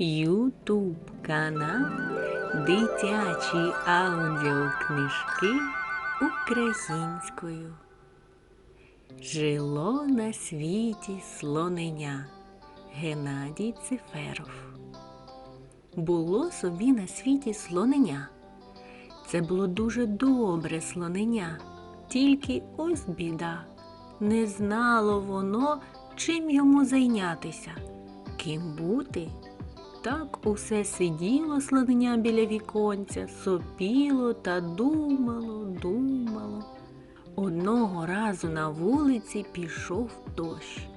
Ютуб канал Дитячі аудіокнижки українською. Жило на світі слоненя Геннадій Циферов. Було собі на світі слоненя. Це було дуже добре слоненя, тільки ось біда. Не знало воно, чим йому зайнятися, ким бути. Так усе сиділо слоненя біля віконця, сопіло та думало, думало. Одного разу на вулиці пішов дощ.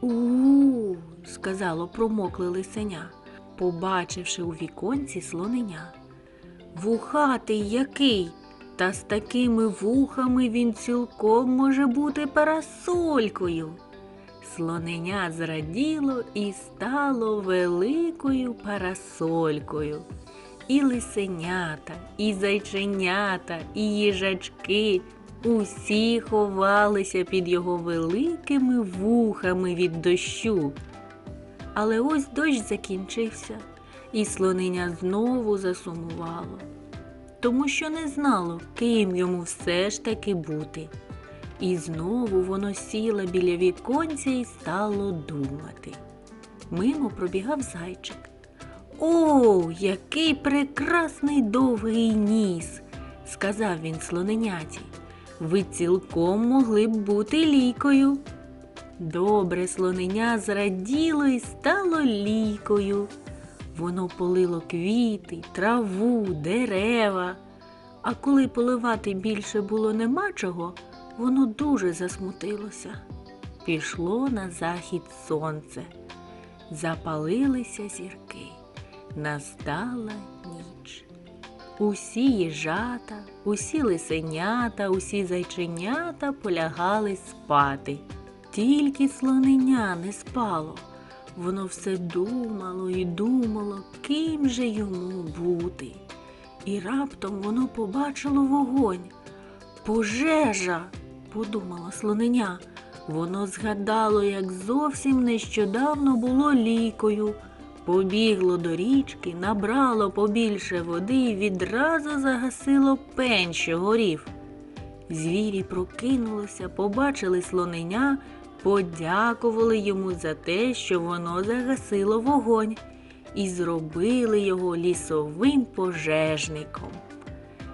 У, сказало промокле лисеня, побачивши у віконці слоненя. Вухатий який, та з такими вухами він цілком може бути парасолькою. Слоненя зраділо і стало великою парасолькою. І лисенята, і зайченята, і їжачки усі ховалися під його великими вухами від дощу. Але ось дощ закінчився, і слоненя знову засумувало, тому що не знало, ким йому все ж таки бути. І знову воно сіло біля віконця і стало думати. Мимо пробігав зайчик. О, який прекрасний довгий ніс, сказав він слоненяті. Ви цілком могли б бути лікою. Добре слоненя зраділо і стало лікою. Воно полило квіти, траву, дерева. А коли поливати більше було нема чого, воно дуже засмутилося. Пішло на захід сонце, запалилися зірки, настала ніч. Усі їжата, усі лисенята, усі зайченята полягали спати. Тільки слоненя не спало. Воно все думало і думало, ким же йому бути. І раптом воно побачило вогонь. Пожежа, подумала слоненя. Воно згадало, як зовсім нещодавно було лікою. Побігло до річки, набрало побільше води і відразу загасило пень, що горів. Звірі прокинулися, побачили слоненя, подякували йому за те, що воно загасило вогонь, і зробили його лісовим пожежником.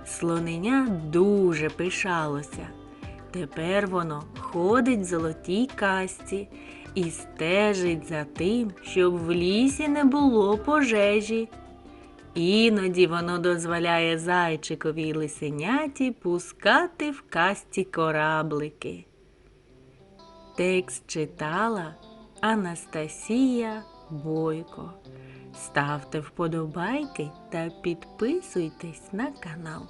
Слоненя дуже пишалося. Тепер воно ходить в золотій касті і стежить за тим, щоб в лісі не було пожежі. Іноді воно дозволяє зайчикові лисеняті пускати в касті кораблики. Текст читала Анастасія Бойко. Ставте вподобайки та підписуйтесь на канал.